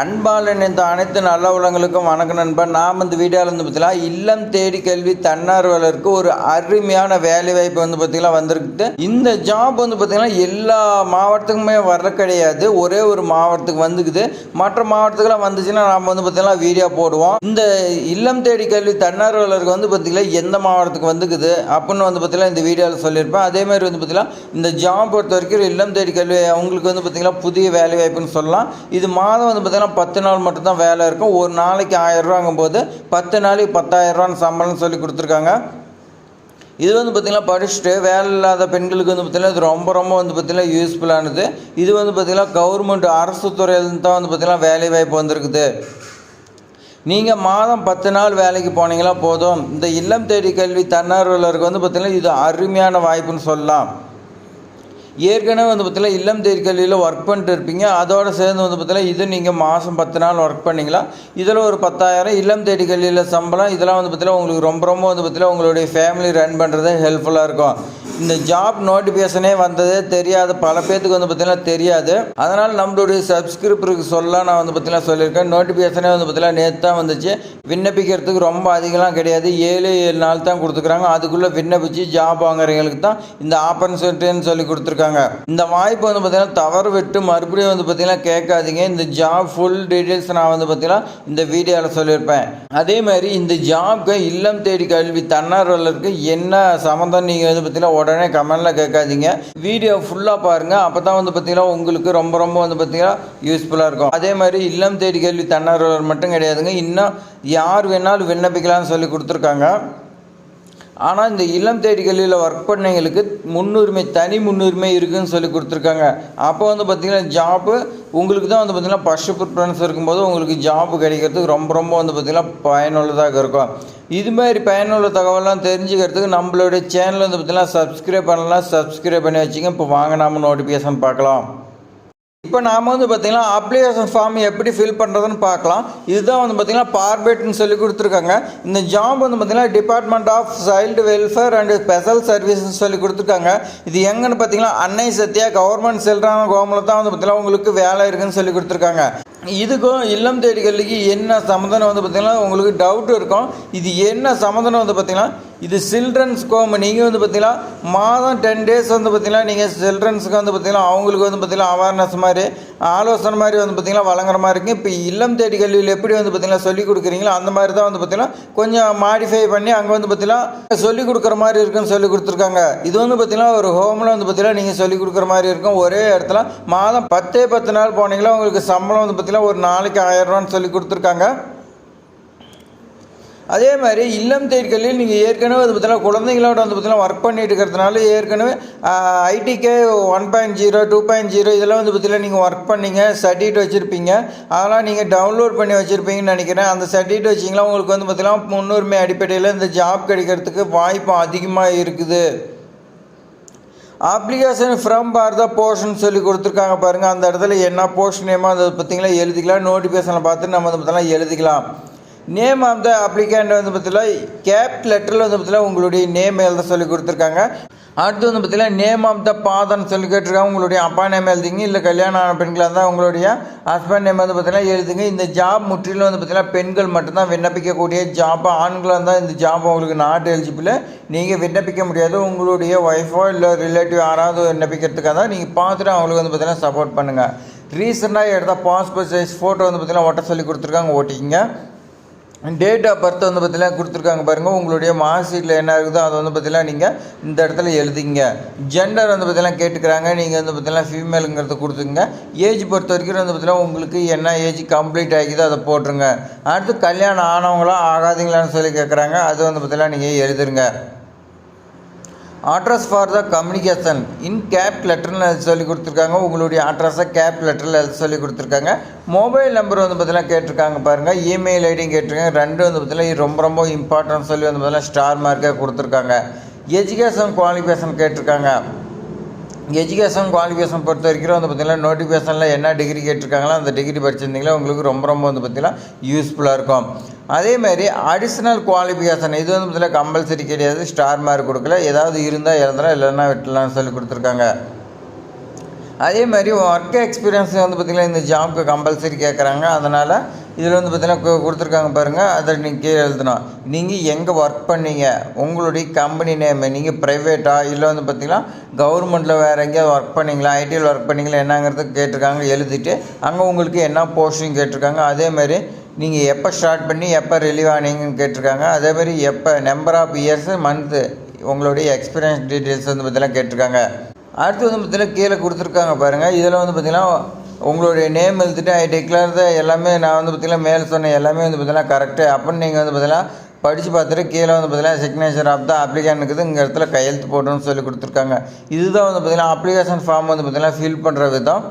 அன்பாளன் இந்த அனைத்து நல்ல உலகங்களுக்கும் வணக்கம் நண்பன் நாம் இந்த வீடியோவில் வந்து பார்த்தீங்கன்னா இல்லம் தேடி கல்வி தன்னார்வலருக்கு ஒரு அருமையான வேலை வாய்ப்பு வந்து பார்த்தீங்கன்னா வந்திருக்கு இந்த ஜாப் வந்து பார்த்தீங்கன்னா எல்லா மாவட்டத்துக்குமே வர கிடையாது. ஒரே ஒரு மாவட்டத்துக்கு வந்துக்குது. மற்ற மாவட்டத்துக்குலாம் வந்துச்சுன்னா நாம் வந்து பார்த்தீங்கன்னா வீடியோ போடுவோம். இந்த இல்லம் தேடி கல்வி தன்னார்வலருக்கு வந்து பார்த்தீங்கன்னா எந்த மாவட்டத்துக்கு வந்துக்குது அப்படின்னு வந்து பார்த்தீங்கன்னா இந்த வீடியோவில் சொல்லியிருப்பேன். அதே மாதிரி வந்து பார்த்தீங்கன்னா இந்த ஜாப் பொறுத்த வரைக்கும் இல்லம் தேடி கல்வி அவங்களுக்கு வந்து பார்த்தீங்கன்னா புதிய வேலை வாய்ப்புன்னு சொல்லலாம். இது மாதம் வந்து பார்த்திங்கன்னா பத்து நாள் மட்டும்தான் வேலை இருக்கும். ஒரு நாளைக்கு ஆயிரம் போது பத்து நாளைக்கு பத்தாயிரரூவான்னு சம்பளம்னு சொல்லி கொடுத்துருக்காங்க. இது வந்து பார்த்திங்கன்னா படிச்சுட்டு வேலை இல்லாத பெண்களுக்கு வந்து பார்த்திங்கன்னா இது ரொம்ப ரொம்ப வந்து பார்த்திங்கன்னா யூஸ்ஃபுல்லானது இது வந்து பார்த்திங்கன்னா கவர்மெண்ட் அரசு துறையிலேருந்து தான் வந்து பார்த்திங்கன்னா வேலை வாய்ப்பு வந்திருக்குது. நீங்கள் மாதம் பத்து நாள் வேலைக்கு போனீங்களா போதும். இந்த இல்லம் தேடி கல்வி தன்னார்வலருக்கு வந்து பார்த்திங்கன்னா இது அருமையான வாய்ப்புன்னு சொல்லலாம். ஏற்கனவே வந்து பார்த்தீங்கன்னா இல்லம் தேடி கல்வியில் ஒர்க் பண்ணிட்டு இருப்பீங்க. அதோடு சேர்ந்து வந்து பார்த்தீங்கன்னா இது நீங்கள் மாதம் பத்து நாள் ஒர்க் பண்ணிங்களா? இதில் ஒரு பத்தாயிரம் இல்லம் தேடி கல்வியில் சம்பளம் இதெல்லாம் வந்து பார்த்தீங்கன்னா உங்களுக்கு ரொம்ப ரொம்ப வந்து பார்த்தீங்கன்னா உங்களுடைய ஃபேமிலி ரன் பண்ணுறது ஹெல்ப்ஃபுல்லாக இருக்கும். இந்த ஜாப் நோட்டிஃபிகேஷனே வந்ததே தெரியாது. பல பேர்த்துக்கு வந்து பார்த்தீங்கன்னா தெரியாது. அதனால் நம்மளுடைய சப்ஸ்கிரிப்டருக்கு சொல்ல நான் வந்து பார்த்தீங்கன்னா சொல்லியிருக்கேன். நோட்டிஃபிகேஷனே வந்து பார்த்தீங்கன்னா நேற்று தான் வந்துச்சு. விண்ணப்பிக்கிறதுக்கு ரொம்ப அதிகம்லாம் கிடையாது. ஏழு ஏழு நாள் தான் கொடுத்துருக்காங்க. அதுக்குள்ளே விண்ணப்பிச்சு ஜாப் வாங்குறவங்களுக்கு தான் இந்த ஆப்பர்ச்சுனிட்டின்னு சொல்லி கொடுத்துருக்காங்க. இந்த வாய்ப்பு வந்து பார்த்தீங்கன்னா தவறு விட்டு மறுபடியும் வந்து பார்த்தீங்கன்னா கேட்காதீங்க. இந்த ஜாப் ஃபுல் டீட்டெயில்ஸ் நான் வந்து பார்த்தீங்கன்னா இந்த வீடியோவில் சொல்லியிருப்பேன். அதே மாதிரி இந்த ஜாப்க்கு இல்லம் தேடி கல்வி தன்னார்வலருக்கு என்ன சம்மந்தம் நீங்கள் வந்து பார்த்தீங்கன்னா உடனே கமெண்டில் கேட்காதீங்க. வீடியோ ஃபுல்லாக பாருங்கள் அப்போ தான் வந்து பார்த்தீங்கன்னா உங்களுக்கு ரொம்ப ரொம்ப வந்து பார்த்தீங்கன்னா யூஸ்ஃபுல்லாக இருக்கும். அதே மாதிரி இல்லம் தேடி கேள்வி தன்னார்வலர் மட்டும் கிடையாதுங்க. இன்னும் யார் வேணாலும் விண்ணப்பிக்கலாம்னு சொல்லி கொடுத்துருக்காங்க. ஆனால் இந்த இளம் தேடிகளில் ஒர்க் பண்ணவங்களுக்கு முன்னுரிமை தனி முன்னுரிமை இருக்குதுன்னு சொல்லி கொடுத்துருக்காங்க. அப்போ வந்து பார்த்திங்கன்னா ஜாப்பு உங்களுக்கு தான் வந்து பார்த்திங்கன்னா ஃபஸ்ட்டு ப்ரிஃபரன்ஸ் இருக்கும்போது உங்களுக்கு ஜாப் கிடைக்கிறதுக்கு ரொம்ப ரொம்ப வந்து பார்த்திங்கன்னா பயனுள்ளதாக இருக்கும். இது மாதிரி பயனுள்ள தகவலாம் தெரிஞ்சுக்கிறதுக்கு நம்மளுடைய சேனல் வந்து பார்த்திங்கன்னா சப்ஸ்கிரைப் பண்ணலாம். சப்ஸ்கிரைப் பண்ணி வச்சுங்க. இப்போ வாங்க நாம நோட்டிஃபிகேஷன் பார்க்கலாம். இப்போ நாம் வந்து பார்த்திங்கன்னா அப்ளிகேஷன் ஃபார்ம் எப்படி ஃபில் பண்ணுறதுன்னு பார்க்கலாம். இதுதான் வந்து பார்த்திங்கன்னா பார்பேட்னு சொல்லி கொடுத்துருக்காங்க. இந்த ஜாப் வந்து பார்த்திங்கன்னா department of child welfare and special சர்வீஸ்னு சொல்லி கொடுத்துருக்காங்க. இது எங்கன்னு பார்த்தீங்கன்னா அன்னை சத்யா கவர்மெண்ட் செல்றான கோமில் தான் வந்து பார்த்திங்கன்னா உங்களுக்கு வேலை இருக்குன்னு சொல்லி கொடுத்துருக்காங்க. இதுக்கும் இல்லம் தேடி என்ன சம்மந்தம் வந்து பார்த்திங்கன்னா உங்களுக்கு டவுட் இருக்கும். இது என்ன சம்மந்தம் வந்து பார்த்திங்கன்னா இது சில்ட்ரன்ஸ் கோம். நீங்கள் வந்து பார்த்தீங்கன்னா மாதம் டென் டேஸ் வந்து பார்த்தீங்கன்னா நீங்கள் சில்ட்ரன்ஸுக்கு வந்து பார்த்தீங்கன்னா அவங்களுக்கு வந்து பார்த்தீங்கன்னா அவேர்னஸ் மாதிரி ஆலோசனை மாதிரி வந்து பார்த்தீங்கன்னா வழங்குற மாதிரி இருக்குது இப்போ இல்லம் தேடி கல்வியில் எப்படி வந்து பார்த்தீங்கன்னா சொல்லிக் கொடுக்குறீங்களோ அந்த மாதிரி தான் வந்து பார்த்தீங்கன்னா கொஞ்சம் மாடிஃபை பண்ணி அங்கே வந்து பார்த்தீங்கன்னா சொல்லிக் கொடுக்குற மாதிரி இருக்குன்னு சொல்லி கொடுத்துருக்காங்க. இது வந்து பார்த்தீங்கன்னா ஒரு ஹோமில் வந்து பார்த்தீங்கன்னா நீங்கள் சொல்லிக் கொடுக்குற மாதிரி இருக்கும். ஒரே இடத்துல மாதம் பத்தே பத்து நாள் போனீங்களா உங்களுக்கு சம்பளம் வந்து பார்த்தீங்கன்னா ஒரு நாளைக்கு ஆயிரம் ரூபான்னு சொல்லி கொடுத்துருக்காங்க. அதே மாதிரி இல்லம் தேடி நீங்கள் ஏற்கனவே வந்து பார்த்தீங்கன்னா குழந்தைங்களோட வந்து பார்த்தீங்கன்னா ஒர்க் பண்ணிட்டு இருக்கிறதுனால ஏற்கனவே IDK one point zero two point zero இதெல்லாம் வந்து பார்த்தீங்கன்னா நீங்கள் ஒர்க் பண்ணீங்க சர்டிஃபிகேட் வச்சுருப்பீங்க. அதெல்லாம் நீங்கள் டவுன்லோட் பண்ணி வச்சுருப்பீங்கன்னு நினைக்கிறேன். அந்த சர்டிஃபிகேட் வச்சிங்களா உங்களுக்கு வந்து பார்த்தீங்கன்னா முன்னுரிமை அடிப்படையில் இந்த ஜாப் கிடைக்கிறதுக்கு வாய்ப்பு அதிகமாக இருக்குது. Application from for the portion சொல்லி கொடுத்துருக்காங்க பாருங்கள் அந்த இடத்துல என்ன போர்ஷன் நேமோ அதை பார்த்தீங்களா எழுதிக்கலாம். நோட்டிஃபிகேஷனில் பார்த்து நம்ம வந்து பார்த்தீங்கன்னா எழுதிக்கலாம். நேம் ஆஃப் த அப்ளிகேண்ட் வந்து பார்த்தீங்கன்னா கேப் லெட்டரில் வந்து பார்த்தீங்கன்னா உங்களுடைய நேம் எழுத சொல்லி கொடுத்துருக்காங்க. அடுத்து வந்து பார்த்தீங்கன்னா நேம் ஆஃப் த பாதர்னு சொல்லி கேட்டிருக்காங்க. உங்களுடைய அப்பா நேம் எழுதிங்க இல்லை கல்யாணம் ஆன பெண்களாக இருந்தால் உங்களுடைய ஹஸ்பண்ட் நேம் வந்து பார்த்தீங்கன்னா எழுதுங்க. இந்த ஜாப் முற்றிலும் வந்து பார்த்தீங்கன்னா பெண்கள் மட்டும்தான் விண்ணப்பிக்கக்கூடிய ஜாப் ஆண்களாக இருந்தால் இந்த ஜாப் உங்களுக்கு நாட் எலிஜிபிள் நீங்கள் விண்ணப்பிக்க முடியாது. உங்களுடைய ஒய்ஃபோ இல்லை ரிலேட்டிவ் யாராவது விண்ணப்பிக்கிறதுக்காக தான் நீங்கள் பார்த்துட்டு அவங்களுக்கு வந்து பார்த்தீங்கன்னா சப்போர்ட் பண்ணுங்கள் ரீசெண்டாக எடுத்த பாஸ்போர்ட் சைஸ் ஃபோட்டோ வந்து பார்த்தீங்கன்னா ஒட்ட சொல்லி கொடுத்துருக்காங்க ஓட்டிக்கிங்க. டேட் ஆஃப் பர்த் வந்து பார்த்தீங்கன்னா கொடுத்துருக்காங்க பாருங்கள் உங்களுடைய மார்க் ஷீட்டில் என்ன இருக்குதோ அதை வந்து பார்த்தீங்கன்னா நீங்கள் இந்த இடத்துல எழுதிங்க. ஜெண்டர் வந்து பார்த்தீங்கன்னா கேட்டுக்கிறாங்க. நீங்கள் வந்து பார்த்தீங்கன்னா ஃபீமேலுங்கிறத கொடுத்துங்க ஏஜ் பொறுத்த வரைக்கும் வந்து பார்த்தீங்கன்னா உங்களுக்கு என்ன ஏஜ் கம்ப்ளீட் ஆகிதோ அதை போட்டுருங்க. அடுத்து கல்யாணம் ஆனவங்களா ஆகாதீங்களான்னு சொல்லி கேட்குறாங்க அது வந்து பார்த்தீங்கன்னா நீங்கள் எழுதுருங்க. Address for the communication in cap லெட்டர்னு சொல்லி கொடுத்துருக்காங்க. உங்களுடைய அட்ரஸை கேப் லெட்டரில் எழுத சொல்லி கொடுத்துருக்காங்க. மொபைல் நம்பர் வந்து பார்த்தீங்கன்னா கேட்டிருக்காங்க பாருங்கள் இமெயில் ஐடியும் கேட்டிருக்காங்க. ரெண்டு வந்து பார்த்தீங்கன்னா ரொம்ப ரொம்ப இம்பார்ட்டன்ட் சொல்லி வந்து பார்த்தீங்கன்னா ஸ்டார் மார்க்கே கொடுத்துருக்காங்க. எஜுகேஷன் குவாலிஃபிகேஷன் கேட்டிருக்காங்க. எஜுகேஷன் குவாலிஃபிகேஷன் பொறுத்த வரைக்கும் வந்து பார்த்திங்கன்னா நோட்டிஃபிகேஷனில் என்ன டிகிரி கேட்டிருக்காங்களோ அந்த டிகிரி படிச்சிருந்தீங்களா உங்களுக்கு ரொம்ப ரொம்ப வந்து பார்த்திங்கன்னா யூஸ்ஃபுல்லாக இருக்கும். அதே மாதிரி அடிஷ்னல் குவாலிஃபிகேஷன் இது வந்து பார்த்திங்கன்னா கம்பல்சரி கிடையாது ஸ்டார் மார்க் கொடுக்கல. ஏதாவது இருந்தால் இறந்துடும் இல்லைன்னா விட்டலாம்னு சொல்லி கொடுத்துருக்காங்க. அதே மாதிரி ஒர்க் எக்ஸ்பீரியன்ஸ் வந்து பார்த்திங்கன்னா இந்த ஜாப்க்கு கம்பல்சரி கேட்குறாங்க அதனால் இதில் வந்து பார்த்திங்கன்னா கொடுத்துருக்காங்க பாருங்கள் அதை நீங்கள் கீழே எழுதணும். நீங்கள் எங்கே ஒர்க் பண்ணீங்க? உங்களுடைய கம்பெனி நேமு நீங்கள் ப்ரைவேட்டா இல்லை வந்து பார்த்தீங்கன்னா கவர்மெண்ட்டில் வேறு எங்கேயாவது ஒர்க் பண்ணீங்களா? ஐடியில் ஒர்க் பண்ணீங்களா? என்னங்கிறது கேட்டிருக்காங்க எழுதிட்டு அங்கே உங்களுக்கு என்ன போஸ்டிங் கேட்டிருக்காங்க? அதே மாதிரி நீங்கள் எப்போ ஸ்டார்ட் பண்ணி எப்போ ரிலீவ் ஆனீங்கன்னு கேட்டிருக்காங்க. அதேமாதிரி எப்போ நம்பர் ஆஃப் இயர்ஸு மந்த்து உங்களுடைய எக்ஸ்பீரியன்ஸ் டீட்டெயில்ஸ் வந்து பார்த்தீங்கன்னா கேட்டிருக்காங்க. அடுத்து வந்து பார்த்தீங்கன்னா கீழே கொடுத்துருக்காங்க பாருங்கள் இதில் வந்து பார்த்தீங்கன்னா உங்களுடைய நேம் எழுதிட்டு ஐ டிக்ளேர் த எல்லாமே நான் வந்து பார்த்திங்கன்னா மேல் சொன்ன எல்லாமே வந்து பார்த்தீங்கன்னா கரெக்டு அப்படின்னு நீங்கள் வந்து பார்த்திங்கன்னா படித்து பார்த்துட்டு கீழே வந்து பார்த்தீங்கன்னா சிக்னேச்சர் ஆஃப் த அப்ளிகேன் இருக்குது இங்கே இடத்துல கையெழுத்து போடணும்னு சொல்லி கொடுத்துருக்காங்க. இதுதான் வந்து பார்த்திங்கன்னா அப்ளிகேஷன் ஃபார்ம் வந்து பார்த்திங்கன்னா ஃபில் பண்ணுற விதம்.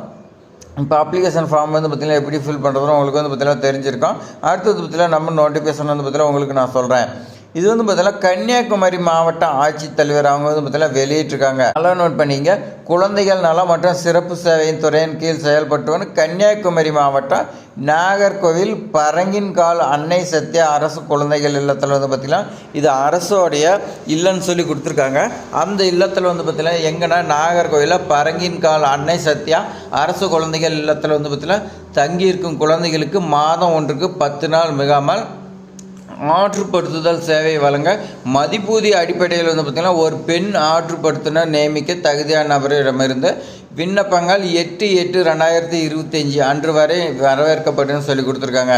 இப்போ அப்ளிகேஷன் ஃபார்ம் வந்து பார்த்திங்கன்னா எப்படி ஃபில் பண்ணுறதுன்னு உங்களுக்கு வந்து பார்த்திங்கன்னா தெரிஞ்சிருக்கோம். அடுத்தது பார்த்திங்கன்னா நம்ம நோட்டிஃபிகேஷன் வந்து பார்த்தீங்கன்னா உங்களுக்கு நான் சொல்கிறேன் இது வந்து பார்த்தீங்கன்னா கன்னியாகுமரி மாவட்ட ஆட்சித்தலைவர் அவங்க வந்து பார்த்தீங்கன்னா வெளியிட்டிருக்காங்க. நல்லா நோட் பண்ணிங்க. குழந்தைகள் நலம் மற்றும் சிறப்பு சேவையின் துறையின் கீழ் செயல்பட்டு வரும் கன்னியாகுமரி மாவட்டம் நாகர்கோவில் பரங்கின்கால் அன்னை சத்யா அரசு குழந்தைகள் இல்லத்தில் வந்து பார்த்திங்கன்னா இது அரசோடைய இல்லைன்னு சொல்லி கொடுத்துருக்காங்க. அந்த இல்லத்தில் வந்து பார்த்திங்கன்னா எங்கன்னா நாகர்கோவிலில் பரங்கின்கால் அன்னை சத்யா அரசு குழந்தைகள் இல்லத்தில் வந்து பார்த்திங்கன்னா தங்கியிருக்கும் குழந்தைகளுக்கு மாதம் ஒன்றுக்கு பத்து நாள் மிகாமல் ஆற்றுப்படுத்துதல் சேவை வழங்க மதிப்பூதிய அடிப்படையில் வந்து பார்த்திங்கன்னா ஒரு பெண் ஆற்றுப்படுத்தினர் நியமிக்க தகுதியான நபரிடமிருந்து விண்ணப்பங்கள் எட்டு எட்டு ரெண்டாயிரத்தி இருபத்தஞ்சி அன்று வரை வரவேற்கப்பட்டுன்னு சொல்லி கொடுத்துருக்காங்க.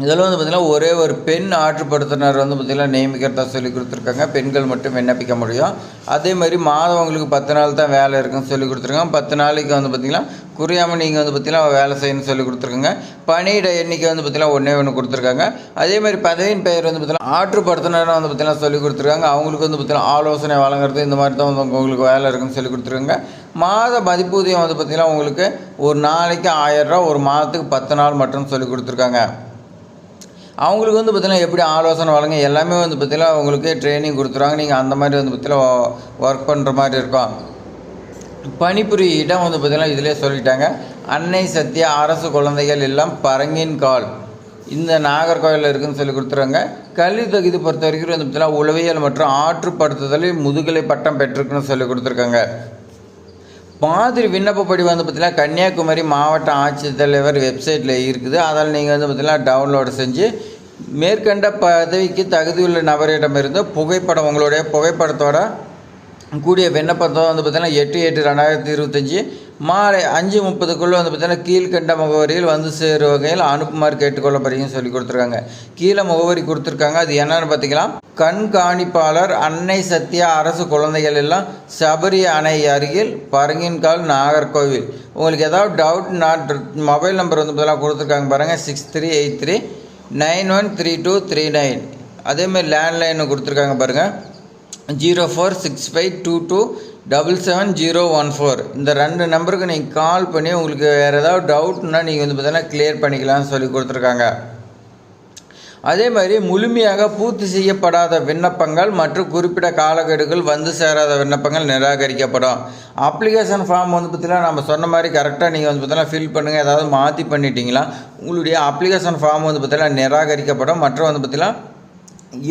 இதில் வந்து பார்த்திங்கன்னா ஒரே ஒரு பெண் ஆற்றுப்படுத்தினர் வந்து பார்த்திங்கன்னா நியமிக்கிறதா சொல்லி கொடுத்துருக்காங்க. பெண்கள் மட்டும் விண்ணப்பிக்க முடியும். அதே மாதிரி மாதவங்களுக்கு பத்து நாள் தான் வேலை இருக்குன்னு சொல்லி கொடுத்துருக்காங்க. பத்து நாளைக்கு வந்து பார்த்திங்கன்னா குறையாமல் நீங்கள் வந்து பார்த்திங்கன்னா வேலை செய்யணும்னு சொல்லி கொடுத்துருக்காங்க. பணியிட எண்ணிக்கை வந்து பார்த்திங்கன்னா ஒன்றே ஒன்று கொடுத்துருக்காங்க. அதே மாதிரி பதவியின் பெயர் வந்து பார்த்திங்கன்னா ஆற்றுப்படுத்தினர் வந்து பார்த்திங்கன்னா சொல்லி கொடுத்துருக்காங்க. அவங்களுக்கு வந்து பார்த்திங்கன்னா ஆலோசனை வழங்குறது இந்த மாதிரி தான் வந்து உங்களுக்கு வேலை இருக்குன்னு சொல்லி கொடுத்துருக்காங்க. மாத மதிப்பூதியம் வந்து பார்த்திங்கன்னா உங்களுக்கு ஒரு நாளைக்கு ஆயிரம் ரூபா ஒரு மாதத்துக்கு பத்து நாள் மட்டும் சொல்லி கொடுத்துருக்காங்க. அவங்களுக்கு வந்து பார்த்திங்கன்னா எப்படி ஆலோசனை வழங்க எல்லாமே வந்து பார்த்திங்கன்னா அவங்களுக்கு ட்ரைனிங் கொடுத்துருவாங்க. நீங்கள் அந்த மாதிரி வந்து பார்த்தீங்கன்னா ஒர்க் பண்ணுற மாதிரி இருக்கும். பணிபுரிய இடம் வந்து பார்த்திங்கன்னா இதிலே சொல்லிட்டாங்க. அன்னை சத்யா அரசு குழந்தைகள் எல்லாம் பரங்கின் கால். இந்த நாகர்கோவிலில் இருக்குதுன்னு சொல்லி கொடுத்துருவாங்க. கல்வி தகுதி பொறுத்த வரைக்கும் வந்து பார்த்தீங்கன்னா உளவியல் மற்றும் ஆற்றுப்படுத்துதலில் முதுகலை பட்டம் பெற்றிருக்குன்னு சொல்லி கொடுத்துருக்காங்க. மாதிரி விண்ணப்பப்படி வந்து பார்த்தீங்கன்னா கன்னியாகுமரி மாவட்ட ஆட்சித்தலைவர் வெப்சைட்டில் இருக்குது. அதில் நீங்கள் வந்து பார்த்தீங்கன்னா டவுன்லோடு செஞ்சு மேற்கண்ட பதவிக்கு தகுதியுள்ள நபரிடமிருந்து புகைப்படம் உங்களுடைய புகைப்படத்தோட கூடிய விண்ணப்பத்தை வந்து பார்த்திங்கன்னா எட்டு எட்டு ரெண்டாயிரத்தி இருபத்தஞ்சி. மாலை அஞ்சு முப்பதுக்குள்ளே வந்து பார்த்திங்கன்னா கீழ்கண்ட முகவரியில் வந்து சேரும் வகையில் அனுப்புமாறு கேட்டுக்கொள்ளப்படுறீங்கன்னு சொல்லி கொடுத்துருக்காங்க. கீழே முகவரி கொடுத்துருக்காங்க. அது என்னென்னு பார்த்தீங்கன்னா கண்காணிப்பாளர் அன்னை சத்யா அரசு குழந்தைகள் எல்லாம் சபரி அணை அருகில் பரங்கின்கால் நாகர்கோவில். உங்களுக்கு ஏதாவது டவுட் நான் மொபைல் நம்பர் வந்து பார்த்தீங்கன்னா கொடுத்துருக்காங்க பாருங்கள் six three eight three nine one three two three nine அதேமாதிரி லேண்ட்லைன் கொடுத்துருக்காங்க பாருங்கள் zero four six five two two double seven zero one four. இந்த ரெண்டு நம்பருக்கு நீங்கள் கால் பண்ணி உங்களுக்கு வேறு ஏதாவது டவுட்னா நீங்கள் வந்து பார்த்தீங்கன்னா கிளியர் பண்ணிக்கலாம்னு சொல்லி கொடுத்துருக்காங்க. அதே மாதிரி முழுமையாக பூர்த்தி செய்யப்படாத விண்ணப்பங்கள் மற்றும் குறிப்பிட்ட காலக்கெடுகள் வந்து சேராத விண்ணப்பங்கள் நிராகரிக்கப்படும். அப்ளிகேஷன் ஃபார்ம் வந்து பார்த்தீங்கன்னா நம்ம சொன்ன மாதிரி கரெக்டாக நீங்கள் வந்து பார்த்தீங்கன்னா ஃபில் பண்ணுங்கள் ஏதாவது மாற்றி பண்ணிட்டீங்களா உங்களுடைய அப்ளிகேஷன் ஃபார்ம் வந்து பார்த்தீங்கன்னா நிராகரிக்கப்படும். மற்றும் வந்து பார்த்தீங்கன்னா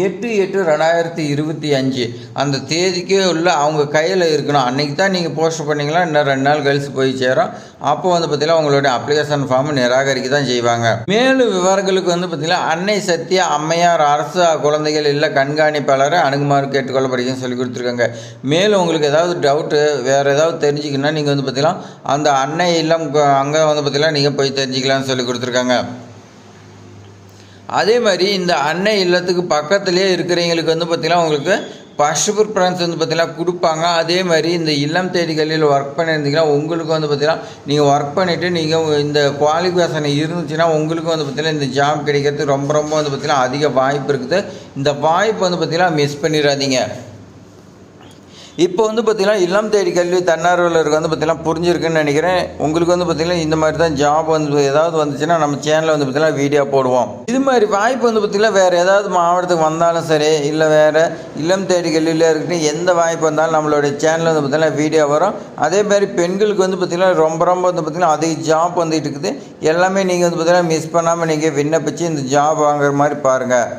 எட்டு எட்டு ரெண்டாயிரத்தி இருபத்தி அஞ்சு. அந்த தேதிக்கே உள்ள அவங்க கையில் இருக்கணும். அன்றைக்கி தான் நீங்கள் போஸ்ட் பண்ணிங்களா? இன்னும் ரெண்டு நாள் கழிச்சு போய் சேரும். அப்போ வந்து பார்த்தீங்கன்னா உங்களுடைய அப்ளிகேஷன் ஃபார்ம் நிராகரிக்க தான் செய்வாங்க. மேலும் விவரங்களுக்கு வந்து பார்த்தீங்கன்னா அன்னை சத்யா அம்மையார் அரசு குழந்தைகள் இல்லை கண்காணிப்பாளரை அணுகுமாறு கேட்டுக்கொள்ளப்படுகிறேன்னு சொல்லி கொடுத்துருக்காங்க. மேலும் உங்களுக்கு ஏதாவது டவுட்டு வேறு ஏதாவது தெரிஞ்சுக்கணும்னா நீங்கள் வந்து பார்த்தீங்கன்னா அந்த அன்னை இல்லம் அங்கே வந்து பார்த்தீங்கன்னா நீங்கள் போய் தெரிஞ்சுக்கலாம்னு சொல்லி கொடுத்துருக்காங்க. அதே மாதிரி இந்த அன்னை இல்லத்துக்கு பக்கத்துலேயே இருக்கிறவங்களுக்கு வந்து பார்த்திங்கன்னா உங்களுக்கு ஃபஸ்ட்டு ப்ரிஃபரன்ஸ் வந்து பார்த்திங்கன்னா கொடுப்பாங்க. அதே மாதிரி இந்த இல்லம் தேடி கல்வியில் ஒர்க் பண்ணியிருந்தீங்கன்னா உங்களுக்கு வந்து பார்த்திங்கன்னா நீங்கள் ஒர்க் பண்ணிவிட்டு நீங்கள் இந்த குவாலிஃபிகேஷன் இருந்துச்சுன்னா உங்களுக்கு வந்து பார்த்திங்கன்னா இந்த ஜாப் கிடைக்கிறதுக்கு ரொம்ப ரொம்ப வந்து பார்த்திங்கன்னா அதிக வாய்ப்பு இருக்குது. இந்த வாய்ப்பு வந்து பார்த்திங்கன்னா மிஸ் பண்ணிடாதீங்க. இப்போ வந்து பார்த்திங்கன்னா இல்லம் தேடி கல்வி தன்னார்வலருக்கு வந்து பார்த்திங்கன்னா புரிஞ்சிருக்குன்னு நினைக்கிறேன். உங்களுக்கு வந்து பார்த்திங்கன்னா இந்த மாதிரி தான் ஜாப் வந்து ஏதாவது வந்துச்சுன்னா நம்ம சேனலில் வந்து பார்த்திங்கன்னா வீடியோ போடுவோம். இது மாதிரி வாய்ப்பு வந்து பார்த்திங்கன்னா வேறு ஏதாவது மாவட்டத்துக்கு வந்தாலும் சரி இல்லை வேறு இல்லம் தேடி கல்வியில் இருக்கட்டும் எந்த வாய்ப்பு வந்தாலும் நம்மளுடைய சேனலில் வந்து பார்த்திங்கன்னா வீடியோ வரும். அதே மாதிரி பெண்களுக்கு வந்து பார்த்திங்கன்னா ரொம்ப ரொம்ப வந்து பார்த்திங்கன்னா அதிக ஜாப் வந்துட்டு இருக்குது. எல்லாமே நீங்கள் வந்து பார்த்திங்கன்னா மிஸ் பண்ணாமல் நீங்கள் விண்ணப்பிச்சு இந்த ஜாப் வாங்குற மாதிரி பாருங்கள்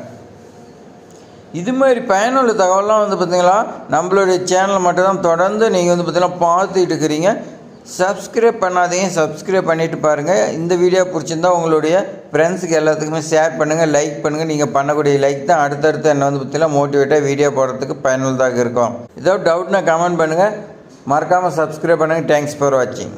இது மாதிரி பயனுள்ள தகவலாம் வந்து பார்த்தீங்களா நம்மளுடைய சேனலை மட்டும்தான் தொடர்ந்து நீங்கள் வந்து பார்த்திங்கன்னா பார்த்துட்டு இருக்கிறீங்க. சப்ஸ்கிரைப் பண்ணாதீங்க சப்ஸ்கிரைப் பண்ணிவிட்டு பாருங்கள் இந்த வீடியோ பிடிச்சிருந்தா உங்களுடைய ஃப்ரெண்ட்ஸுக்கு எல்லாத்துக்குமே ஷேர் பண்ணுங்கள் லைக் பண்ணுங்கள் நீங்கள் பண்ணக்கூடிய லைக் தான் அடுத்தடுத்து என்ன வந்து பார்த்திங்கன்னா மோட்டிவேட்டாக வீடியோ போடுறதுக்கு பயனுள்ளதாக இருக்கும். ஏதோ டவுட்னா கமெண்ட் பண்ணுங்கள் மறக்காமல் சப்ஸ்கிரைப் பண்ணுங்கள் தேங்க்ஸ் ஃபார் வாட்சிங்